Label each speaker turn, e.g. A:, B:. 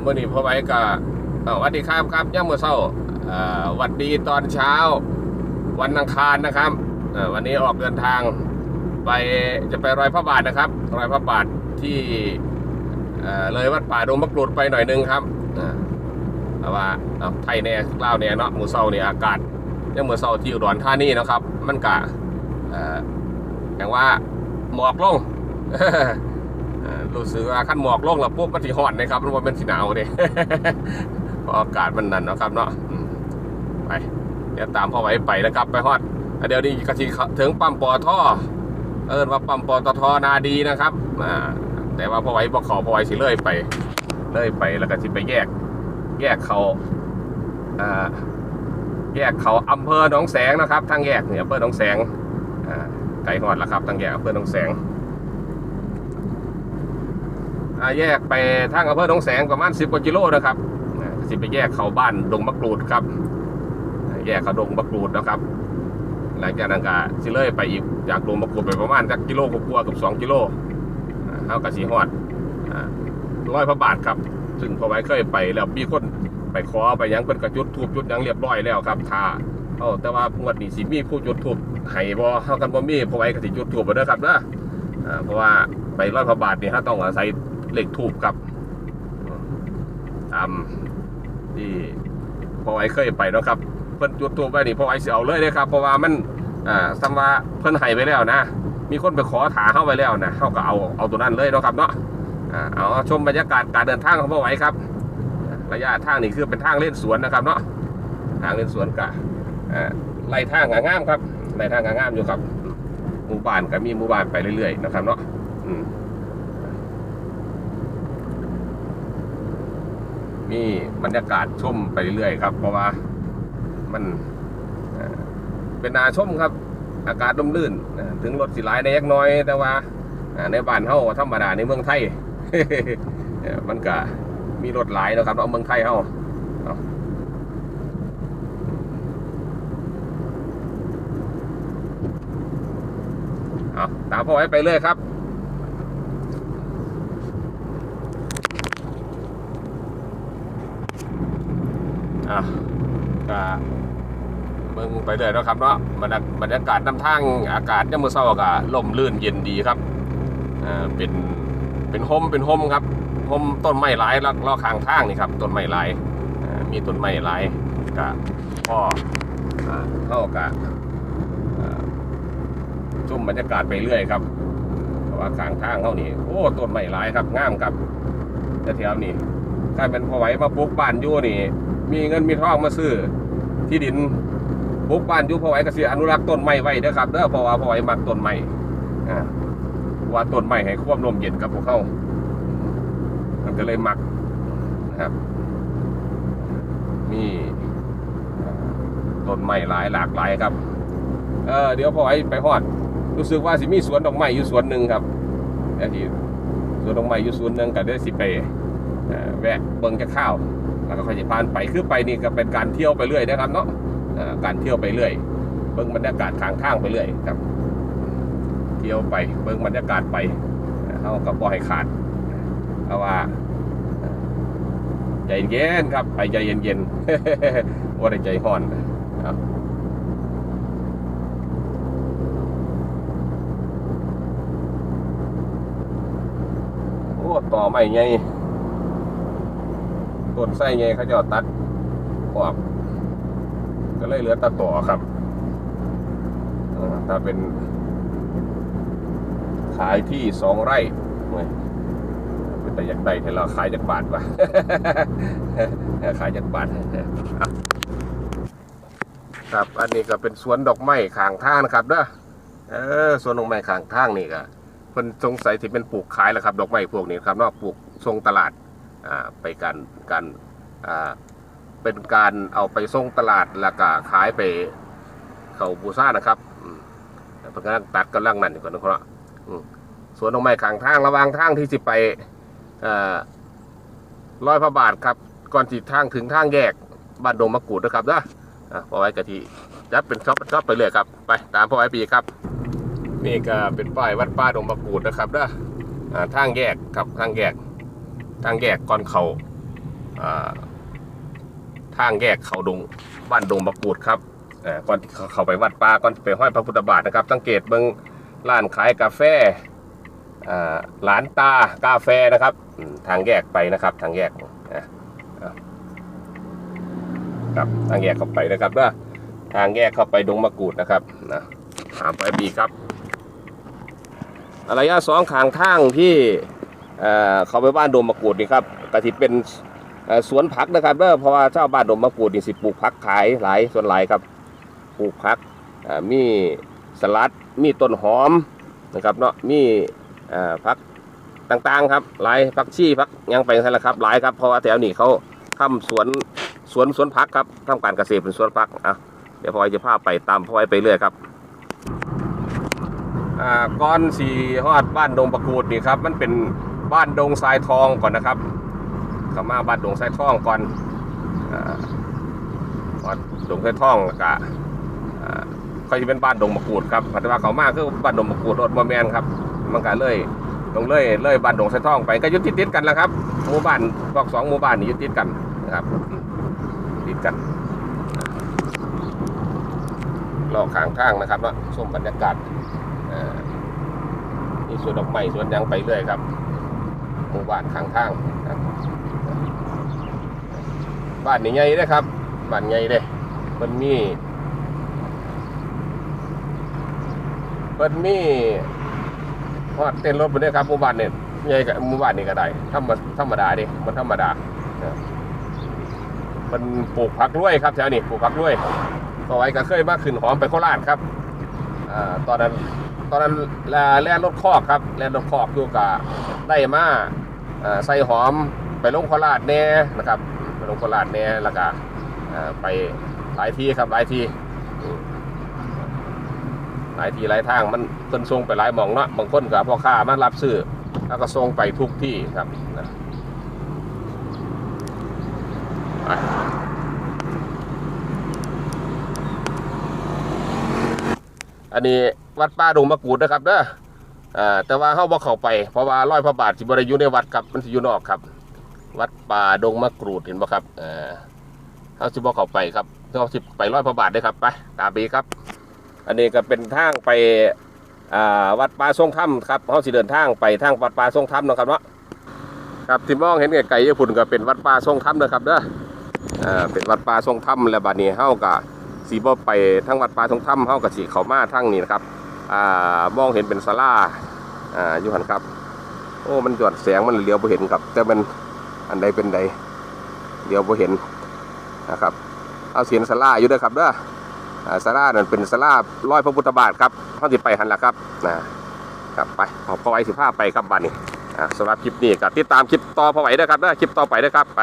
A: เมื่อนี้พ่อไว้ก็วัสดีครับครับย่ามมือเศร้าวัดดีตอนเช้า วันอังคารนะครับวันนี้ออกเดินทางไปจะไปรอยพระบาทนะครับ รอยพระบาทที่เเลยวัดป่าดงมะกรูดไปหน่อยนึงครับอ่าแต่ว่าไทยแน่เล่าแน่เนาะมือเศร้าเนี่ยอากาศยังมือเศร้าที่อุดรธานีนะครับ มันกะอย่างว่าหมอกลง รู้สึกว่าขั้นหมอกลงแล้วปุ๊บมันสิฮ้อนนะครับมันว่าเป็นสีหนาวเนี่ยเพราะอากาศมันนั่นนะครับเนาะไปเดี๋ยวตามพ่อไว้ไปนะครับ ไปฮอดเดี๋ยวนี้กะทิถึงปั๊มปอท่อเอินว่าปั๊มปอตทนาดีนะครับอ่าแต่ว่าพ่อไว้บอกขอพ่อไว้สิเลื่อยไปเลื่อยไปแล้วก็สิไปแยก แยกเขาอ่าแยกเขาอำเภอหนองแสงนะครับทางแยกเนี่ยอำเภอหนองแสงอ่าไก่ฮอดแล้วครับทางแยกอำเภอหนองแสง แยกไปทางอำเภอหนองแสงประมาณ10กว่ากิโลนะครับสิไปแยกเข้าบ้านดงมะกรูดครับ แยกเข้าดงมะกรูดนะครับ หลังจากนั้นก็สิเลยไปอีกจากดงมะกรูดไปประมาณสักกิโลกว่ากับ2กิโลอ่าเฮาก็สิฮอดร้อยพระบาทครับ ซึ่งพอไว้เคยไปแล้วมีคนไปขอไปยังเพิ่นก็จุดทูบจุดยังเรียบร้อยแล้วครับถ้าเอ้าแต่ว่างวดนี้สิมีผู้จุดทูบให้บ่เฮากันบ่มีพอไว้ก็สิจุดทูบบ่เด้อครับเด้อเพราะว่าไปร้อยพระบาทนี่ฮาต้องอาศัย เลขทูบครับ ตามที่พ่อไอ้เคยไปเนาะครับ เพิ่นจุดทูบไว้นี่พ่อไอ้เสิเอาเลยเลยครับ เพราะว่ามันอ่าซ้ำว่าเพิ่นให้ไปแล้วนะ มีคนไปขอถาเข้าไปแล้วนะเขาก็เอาเอาตัวนั้นเลยเนาะครับเนาะอ่าเอาชมบรรยากาศการเดินทางของพ่อไว้ครับ ระยะทางนี่คือเป็นทางเล่นสวนนะครับเนาะทางเล่นสวนกะอ่าไล่ทางงามๆครับไล่ทางงามๆอยู่ครับหมู่บ้านก็มีหมู่บ้านไปเรื่อยๆนะครับเนาะอืม มีบรรยากาศชมไปเรื่อยๆครับ เพราะว่ามันเป็นนาชมครับ อากาศร่มรื่น ถึงรถสิหลายในยักน้อย แต่ว่าในบ้านเฮาธรรมดาในเมืองไทย มันก็มีรถหลายนะครับเอาเมืองไทยเฮาเอาเอาตามพ่อไว้ไปเลยครับ อะก็ เบิ่งไปเลยนะครับเนาะบรรยากาศน้ำทางอากาศยามมื้อเช้าก็ลมลื่นเย็นดีครับอ่าเป็นเป็นห่มเป็นห่มครับห่มต้นไม้หลายแล้วรอข้างทางนี่ครับต้นไม้หลายอ่ามีต้นไม้หลายก็พ่ออ่าเข้ากับชมบรรยากาศไปเรื่อยครับเพราะว่าข้างทางเขานี่โอ้ต้นไม้หลายครับงามครับแต่แถวนี้กลายเป็นพอไหวมาปลูกบ้านอยู่นี่ มีเงินมีทองมาซื้อที่ดิน ปลูกบ้านอยู่พอไหวก็สิอนุรักษ์ต้นไม้ไว้เด้อครับเด้อเพราะว่าพอไหวมักต้นไม้อ่าว่าต้นไม้ให้ควบลมเย็นกับพวกเขามันก็เลยมักนะครับมีต้นไม้หลายหลากหลายครับ เออเดี๋ยวพอไหวไปฮอด รู้สึกว่าสิมีสวนดอกไม้อยู่สวนหนึ่งครับแต่ที่สวนดอกไม้อยู่สวนหนึ่งก็ได้สิไปเอ่อแวะเบิ่งจะข้าว แล้วก็ค่อยจะพานไปคือไปนี่ก็เป็นการเที่ยวไปเรื่อยนะครับเนาะ การเที่ยวไปเรื่อยเบิ่งบรรยากาศข้างทางไปเรื่อยครับ เที่ยวไปเบิ่งบรรยากาศไปเขาก็บ่ให้ขาดเพราะว่าใจเย็นครับไปใจเย็นๆว่าใจห่อนครับโอ้ต่อไม่ไงต้นไส้ไงเขาจะเอตัดออก เลยเหลือตัดต่อครับถ้าเป็น ขายที่สองไร่เป็นแต่อยากได้แต่เราขายจากบาทวะขายจากบาทครับ อันนี้ก็เป็นสวนดอกไม้ข้างทางนะครับเด้อเออสวนดอกไม้ข้างทางนี่ก็เพิ่นสงสัยที่เป็นปลูกขายแหละครับ ดอกไม้พวกนี้ครับนาะปลูกทรงตลาดอ่าไปการการอ่า เป็นการเอาไปส่งตลาดแล้วก็ขายไปเขาบูซ่านะครับเพิ่นกำลังตัดกำลังนั่นอยู่ก่อนนะครับสวนดอกไม้ข้างทางระวางทางที่สิไปร้อยพระบาทครับ ก่อนที่ทางถึงทางแยกบ้านดงมะกรูดนะครับนะพอไว้กะทิจับเป็นช็อปช็อปไปเลยครับ ไปตามพอไว้ปีครับนี่ก็เป็นป้ายวัดป้าดงมะกรูดนะครับนะอ่าทางแยกครับทางแยกทางแยกก่อนเขาอ่า ทางแยกเขาดงบ้านดงบะกรูดครับเออก่อนที่เขาเข้าไปวัดป่าก่อนไปห้อยพระพุทธบาทนะครับสังเกตเบิ่งร้านขายกาแฟอ่าร้านตากาแฟนะครับทางแยกไปนะครับทางแยกนะครับทางแยกเข้าไปนะครับว่าทางแยกเข้าไปดงมะกรูดนะครับนะถามไปบีครับระยะสองขางทางที่เขาไปบ้านดงมะกรูดนี่ครับกระทิเป็น สวนผักนะครับเด้อเพราะว่าเจ้าบ้านดงมะกรูดนี่สิปลูกผักขายหลายส่วนหลายครับปลูกผักมีสลัดมีต้นหอมนะครับเนาะมีผักต่างๆครับหลายผักชีผักยังไปนั่นแหละครับหลายครับเพราะว่าแถวนี้เขาทำสวนสวนสวนผักครับทำการเกษตรเป็นสวนผักอะเดี๋ยวพอไว้จะพาไปตามพอไว้ไปเรื่อยครับก้อนสีฮอดบ้านดงประกูดนี่ครับมันเป็นบ้านดงทรายทองก่อนนะครับ เข้ามาบ้านดงทรายทองก่อนอ่าฮอดดงทรายทองก็อ่าค่อยจะเป็นบ้านดงประกรูดครับแต่ว่าเขามาคือบ้านดงประกรูดรถมาแมนครับ มันก็เลยลงเลยเลยบ้านดงทรายทองไปก็ยุติดติดกันแล้วครับหมู่บ้านบอกสองหมู่บ้านนี่ยุติดกันนะครับติดกันรอขางทางนะครับเนาะชมบรรยากาศอ่อนี่สวนดอกไม้สวนยังไปเรื่อยครับหมู่บ้านข้างทางครับ บ้านใหญ่เลยครับ บ้านใหญ่เลยมันมีเพิ่นมีฮอดเต้นรถบนนี้ครับหมู่บ้านเนี่ยใหญ่กับหมู่บ้านนี่ก็ได้ธรรมธรรมดาดิมันธรรมดาเออมันปลูกผักด้วยครับแถวนี้ปลูกผักด้วยพอไว้ก็เคยมาขึ้นหอมไปโคราชครับอ่าตอนนั้นตอนนั้นแล่นรถคอกครับแล่นรถคอกอยู่กับได้มาอ่าใส่หอมไปลงโคราชแน่นะครับ ลงโคราชแน่แล้วก็ไปหลายที่ครับหลายที่หลายที่หลายทางมันเพิ่นส่งไปหลายหม่องเนาะบางคนกับพ่อค้ามารับซื้อแล้วก็ส่งไปทุกที่ครับนะอันนี้วัดป่าดงมะกรูดนะครับเด้อแต่ว่าเฮาบ่เข้าไปเพราะว่าร้อยพระบาทสิบ่ได้อยู่ในวัดครับมันสิอยู่นอกครับ วัดป่าดงมะกรูดเห็นบ่ครับเออเฮาสิบ่เข้าไปครับเฮาสิไปร้อยพระบาทเด้ครับไปตาบีครับ อันนี้ก็เป็นทางไปอ่าวัดป่าทรงธรรมครับเฮาสิเดินทางไปทางวัดป่าทรงธรรมเนะครับเนาะครับที่มองเห็นไกลๆญี่ปุ่นก็เป็นวัดป่าทรงธรรมนะครับเด้ออ่าเป็นวัดป่าทรงธรรมแล้วบัดนี้เฮาก็สีบ่ไปทั้งวัดป่าทรงถ้ำเฮากับสีเขามาทั้งนี้นะครับอ่ามองเห็นเป็นศาลาอ่าอยู่หันครับ โอ้มันหยอดแสงมันเลี้ยวบ่เห็นครับ แต่มัน อันใดเป็นใด เดี๋ยวพอเห็นนะครับ เอาเสียนสลาอยู่เด้อครับเด้ออ่าศาลานั่นเป็นสลาร้อยพระพุทธบาทครับท่าสิไปหันละครับนะครับไปขอพอไว้สิพาไปครับบัดนี้อ่สำหรับคลิปนี้ก็ติดตามคลิปต่อพอไวเด้อครับเด้อคลิปต่อไปเด้อครับไป